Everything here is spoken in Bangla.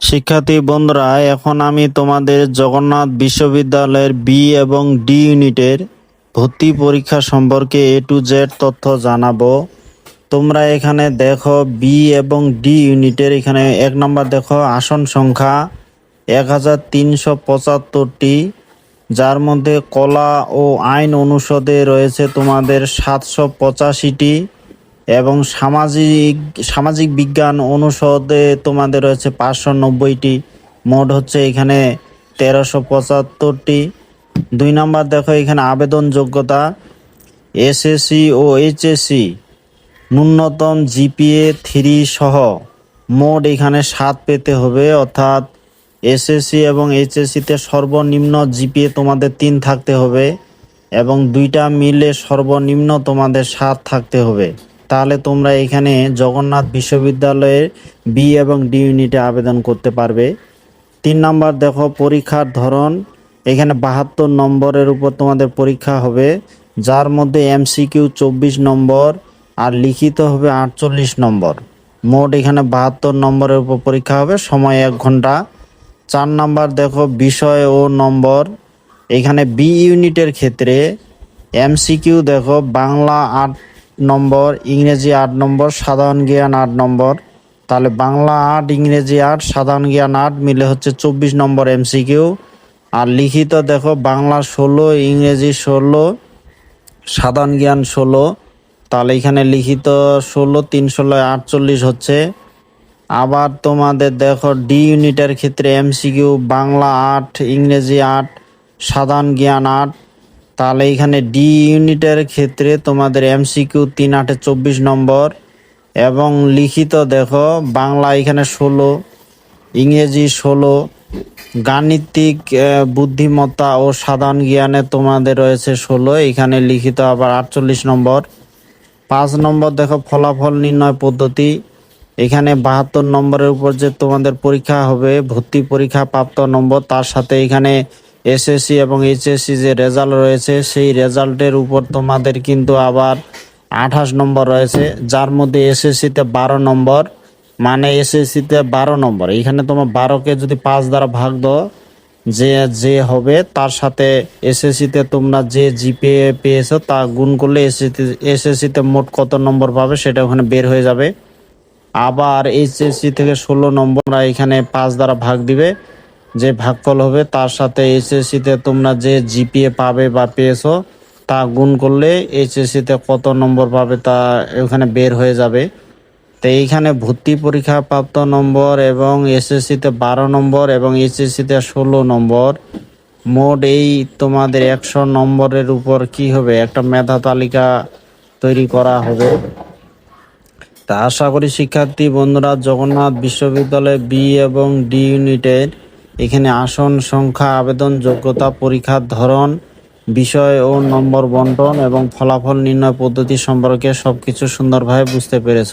শিক্ষার্থী বন্ধুরা, এখন আমি তোমাদের জগন্নাথ বিশ্ববিদ্যালয়ের বি এবং ডি ইউনিটের ভর্তি পরীক্ষা সম্পর্কে এ টু জেড তথ্য জানাব। তোমরা এখানে দেখো বি এবং ডি ইউনিটের এখানে এক নম্বর দেখো আসন সংখ্যা এক হাজার তিনশো পঁচাত্তরটি, যার মধ্যে কলা ও আইন অনুষদে রয়েছে তোমাদের সাতশো পঁচাশিটি। এবং সামাজিক সামাজিক বিজ্ঞান অনুষদে তোমাদের রয়েছে পাঁচশো নব্বইটি। মোট হচ্ছে এখানে তেরোশো পঁচাত্তরটি। দুই নম্বর দেখো, এখানে আবেদন যোগ্যতা এসএসসি ও এইচএসসি, ন্যূনতম জিপিএ থ্রি সহ মোট এখানে সাত পেতে হবে। অর্থাৎ এসএসসি এবং এইচএসসিতে সর্বনিম্ন জিপিএ তোমাদের তিন থাকতে হবে এবং দুইটা মিলে সর্বনিম্ন তোমাদের সাত থাকতে হবে। তাহলে তোমরা এখানে জগন্নাথ বিশ্ববিদ্যালয়ের বি এবং ডি ইউনিটে আবেদন করতে পারবে। তিন নাম্বার দেখো, পরীক্ষার ধরন। এখানে বাহাত্তর নম্বরের উপর তোমাদের পরীক্ষা হবে, যার মধ্যে এমসিকিউ চব্বিশ নম্বর আর লিখিত হবে আটচল্লিশ নম্বর। মোট এখানে বাহাত্তর নম্বরের উপর পরীক্ষা হবে, সময় এক ঘণ্টা। চার নাম্বার দেখো, বিষয় ও নম্বর। এখানে বি ইউনিটের ক্ষেত্রে এমসিকিউ দেখো, বাংলা আট নম্বর, ইংরেজি আট নম্বর, সাধারণ জ্ঞান আট নম্বর। তাহলে বাংলা আট, ইংরেজি আট, সাধারণ জ্ঞান আট মিলে হচ্ছে চব্বিশ নম্বর এমসিকিউ আর লিখিত দেখো, বাংলা ষোলো, ইংরেজি ষোলো, সাধারণ জ্ঞান ষোলো। তাহলে এখানে লিখিত ষোলো তিন ষোলো আটচল্লিশ হচ্ছে। আবার তোমাদের দেখো ডি ইউনিটের ক্ষেত্রে এমসিকিউ বাংলা আট, ইংরেজি আট, সাধারণ জ্ঞান আট। তাহলে এখানে ডি ইউনিটের ক্ষেত্রে তোমাদের এমসিকিউ তিন আটে চব্বিশ নম্বর এবং লিখিত দেখো, বাংলা এখানে ষোলো, ইংরেজি ষোলো, গাণিতিক বুদ্ধিমত্তা ও সাধারণ জ্ঞানে তোমাদের রয়েছে ষোলো, এখানে লিখিত আবার আটচল্লিশ নম্বর। পাঁচ নম্বর দেখো, ফলাফল নির্ণয় পদ্ধতি, এখানে বাহাত্তর নম্বরের উপর যে তোমাদের পরীক্ষা হবে, ভর্তি পরীক্ষা প্রাপ্ত নম্বর, তার সাথে এখানে এসএসসি এবং এইচএসসি যে রেজাল্ট রয়েছে, সেই রেজাল্টের উপর তোমাদের কিন্তু আবার আঠাশ নম্বর রয়েছে। যার মধ্যে এসএসসিতে বারো নম্বর মানে এসএসসিতে বারো নম্বর। এখানে তোমার বারোকে যদি পাঁচ দ্বারা ভাগ দাও, যে যে হবে, তার সাথে এসএসসিতে তোমরা যে জিপিএ পেয়েছ, তা গুণ করলে এসএসসি এসএসসিতে মোট কত নম্বর পাবে, সেটা ওখানে বের হয়ে যাবে। আবার এইচএসসি থেকে ষোলো নম্বর এখানে পাঁচ দ্বারা ভাগ দিবে। যে ভাগফল হবে, তার সাথে এইচএসসিতে তোমরা যে জিপিএ পাবে বা পেয়েছ, তা গুণ করলে এইচএসসিতে কত নম্বর পাবে তা ওখানে বের হয়ে যাবে। তো এইখানে ভর্তি পরীক্ষা প্রাপ্ত নম্বর এবং এসএসসিতে বারো নম্বর এবং এইচএসসিতে ষোলো নম্বর। মোট এই তোমাদের একশো নম্বরের উপর কি হবে? একটা মেধা তালিকা তৈরি করা হবে। তা আশা করি শিক্ষার্থী বন্ধুরা, জগন্নাথ বিশ্ববিদ্যালয় বি এবং ডি ইউনিটের এখানে আসন, সংখ্যা, আবেদন, যোগ্যতা পরীক্ষার ধরন, বিষয় ও নম্বর বন্টন এবং ফলাফল নির্ণয় পদ্ধতি সম্পর্কে সবকিছু সুন্দরভাবে বুঝতে পেরেছ।